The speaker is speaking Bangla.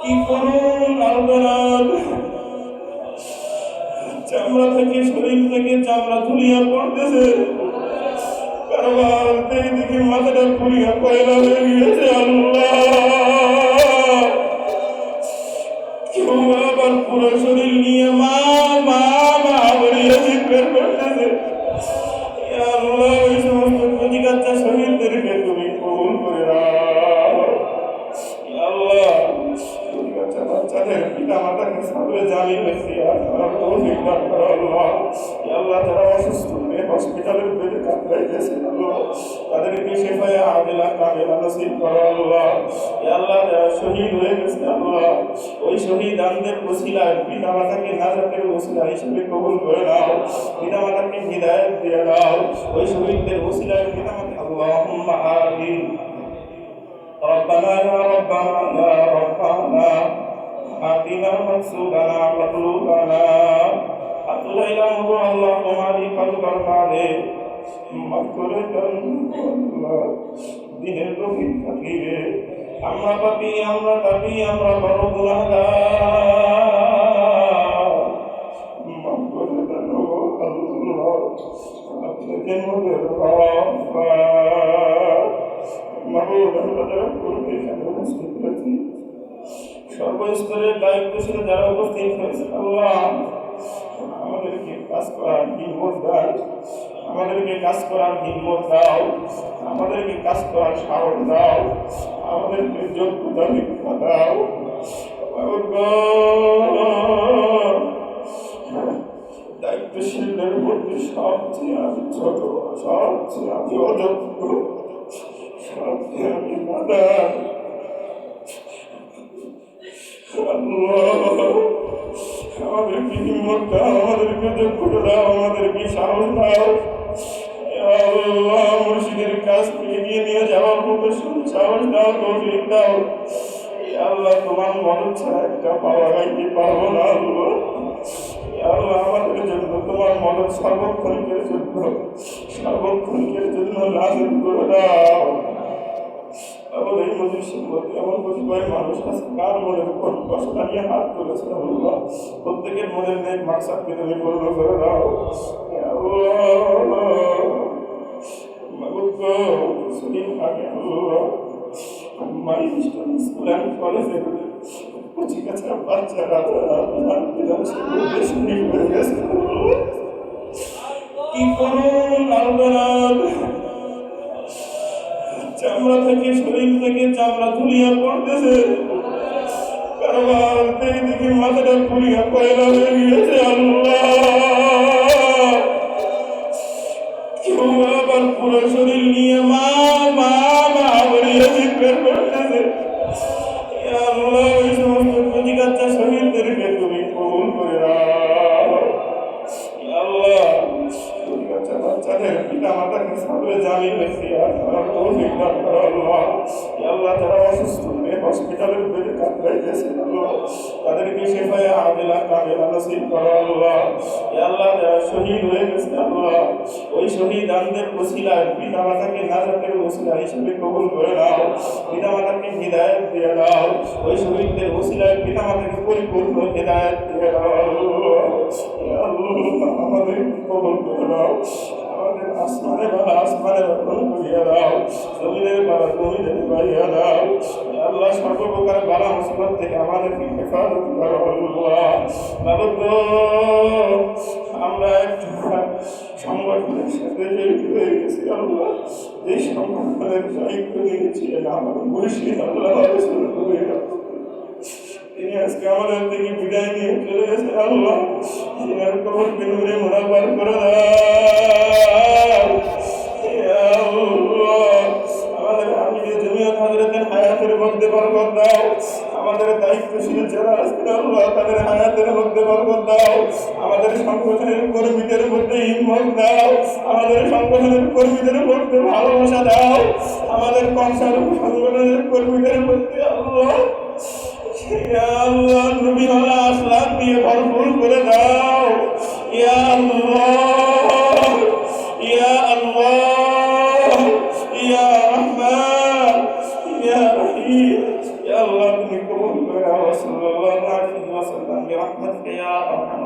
কি করুন আলবেলাল চামড়া থেকে শরীর থেকে চামড়া ধুলিয়া পড়তেছে কারবার দেখে দেখে মাথাটা ঘুরিয়া পয়লা হয়ে গিয়েছে আল্লাহ মাতাকে সামনে জানি বেশি আর তারা তৌফিক দান করো আল্লাহ ইয়া আল্লাহ যারা অসুস্থ হয়ে হসপিটালের বেডে কাতরাইতেছে আল্লাহ তাদেরকে শেফায়ে আদিলা কামিলা নসিব করো আল্লাহ ইয়া আল্লাহ যারা শহীদ হয়ে গেছে আল্লাহ ওই শহীদ আনদের ওসিলায় পিতা মাতাকে নাজাতের ওসিলা হিসেবে কবুল করে নাও পিতা মাতাকে হৃদায়ত দিয়ে দাও ওই শহীদদের ওসিলায় পিতা মাতা আল্লাহুম্মা আমিন ربنا يا ربنا يا ربنا آتنا مقصودنا مطلوبنا أطلع إلى نور اللهم علي قلب المالك مغفرة الله দিনের রহিত থাকিবে আমরা পাপি আমরা পাপি আমরা বড় গুণাগার মাফ করে দেন ও আল্লাহ আপনাকে মোদের মাহবুব আমরা যারা সর্বস্তরের দায়িত্বশীল যারা উপস্থিত হয়েছে, আল্লাহ আমাদেরকে কাজ করার হিম্মত দাও। আমাদেরকে কাজ করার হিম্মত দাও। আমাদেরকে কাজ করার সাহস দাও। আমাদেরকে যোগ্যতা দীক্ষা দাও। দায়িত্বশীলদের মধ্যে সবচেয়ে আমি ছোট, সবচেয়ে আমি অযোগ্য, সবচেয়ে আমি নাদান আমাদেরকে হিম্মত দাও আমাদেরকে যোগ্যতা দাও আমাদেরকে সাহস দাও আল্লাহ মুর্শিদের কাছ থেকে এগিয়ে নিয়ে যাওয়ার মতো সাহস দাও তৌফিক দাও আল্লাহ তোমার মদত ছাড়া একটা পাওয়া গাইতে পারব না আল্লাহ আল্লাহ আমাদের জন্য তোমার মদত সর্বক্ষণিকের জন্য সর্বক্ষণিকের জন্য নাজিল করে দাও আবার এই মধ্যে সম্পর্কে এমন কতিপয় মানুষ আছে কার মনের উপর কষ্ট নিয়ে হাত তুলেছে আল্লাহ প্রত্যেকের মনের নেই মাকসাদকে তুমি পূর্ণ করে দাও কিছুদিন আগে আল্লাহ মাইলস্টোন স্কুল অ্যান্ড কলেজে কচিকাছা বাচ্চারা হয়ে থেকে শরীর থেকে চামড়া ধুলিয়া পড়তেছে। কারবার দেখে দেখে মাথাটা ঘুরিয়া পয়লা শরীর নিয়ে আল্লাহ সামনে বেশি আল্লাহ যারা অসুস্থ হয়ে হসপিটালের বেডে কাতরাইতেছে আল্লাহ তাদেরকে শেফায়ে আদিলা কামিলা নসিব করো আল্লাহ। আল্লাহ যারা শহীদ হয়ে গেছে, আল্লাহ, ওই শহীদ আনদের ওসিলায় পিতা মাতাকে নাজাতের ওসিলা হিসেবে কবুল করে নাও পিতা মাতাকে হৃদায়ত দিয়ে দাও ওই শহীদদের ওসিলায় পিতা মাতাকে পরিপূর্ণ হৃদায়ত দিয়ে দাও আমাদের কবুল করে দাও আমাদের আসমানে বালা আসমানে রক্ষণ করিয়া দাও জমিনের বালা জমিনের বাইয়া দাও ইয়া আল্লাহ সর্বপ্রকার বালা মুসিবত থেকে আমাদেরকে হেফাজত করো আমরা একটা সংগঠনের সাথে জড়িত হয়ে গেছি আল্লাহ এই সংগঠনের দায়িত্ব নিয়েছিলেন আমার মুর্শিদ আল্লাহ তিনি আজকে আমাদের থেকে বিদায় নিয়ে চলে গেছে আল্লাহ কবর বিনুরে মোনাবার করে দাও আমি জমিয়ত হাজরতের হায়াতের মধ্যে বরকত দাও। আমাদের দায়িত্বশীল যারা আছেন আল্লাহ, তাদের হায়াতের মধ্যে বরকত দাও। আমাদের সংগঠনের কর্মীদের মধ্যে হিম্মত দাও। আমাদের সংগঠনের কর্মীদের মধ্যে ভালোবাসা দাও। আমাদের কনসার সংগঠনের কর্মীদের মধ্যে আল্লাহ আল্লাহ নবী আসলাম দিয়ে ভরপুর করে দাও। ইয়া আল্লাহ কবুল করো সাল্লাল্লাহু আলাইহি ওয়াসাল্লাম বিরহমাতিকা ইয়া আরহামার রাহিমিন